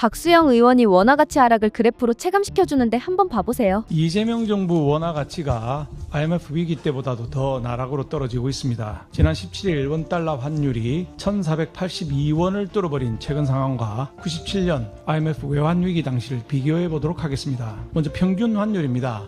박수영 의원이 원화 가치 하락을 그래프로 체감시켜 주는데 한번 봐보세요. 이재명 정부 원화 가치가 IMF 위기 때보다도 더 나락으로 떨어지고 있습니다. 지난 17일 원 달러 환율이 1,482원을 뚫어버린 최근 상황과 97년 IMF 외환 위기 당시를 비교해 보도록 하겠습니다. 먼저 평균 환율입니다.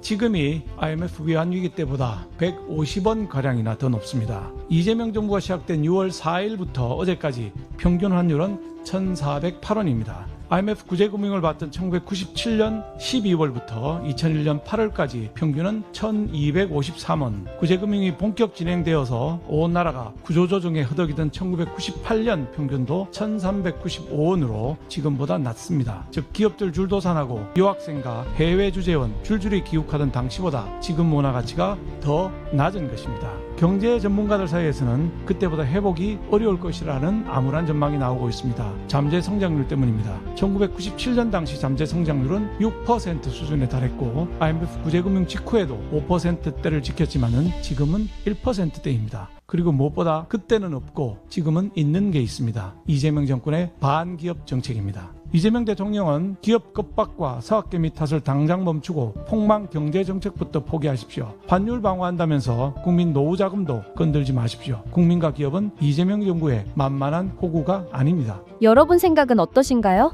지금이 IMF 외환 위기 때보다 150원 가량이나 더 높습니다. 이재명 정부가 시작된 6월 4일부터 어제까지 평균 환율은 1,408원입니다. IMF 구제금융을 받던 1997년 12월부터 2001년 8월까지 평균은 1253원. 구제금융이 본격 진행되어서 온 나라가 구조조정에 허덕이던 1998년 평균도 1395원으로 지금보다 낮습니다. 즉 기업들 줄도산하고 유학생과 해외 주재원 줄줄이 기욱하던 당시보다 지금 원화 가치가 더 낮은 것입니다. 경제 전문가들 사이에서는 그때보다 회복이 어려울 것이라는 암울한 전망이 나오고 있습니다. 잠재 성장률 때문입니다. 1997년 당시 잠재 성장률은 6% 수준에 달했고 IMF 구제금융 직후에도 5%대를 지켰지만은 지금은 1%대입니다. 그리고 무엇보다 그때는 없고 지금은 있는 게 있습니다. 이재명 정권의 반기업 정책입니다. 이재명 대통령은 기업 겁박과 서학개미 탓을 당장 멈추고 폭망 경제 정책부터 포기하십시오. 환율 방어한다면서 국민 노후 자금도 건들지 마십시오. 국민과 기업은 이재명 정부의 만만한 호구가 아닙니다. 여러분 생각은 어떠신가요?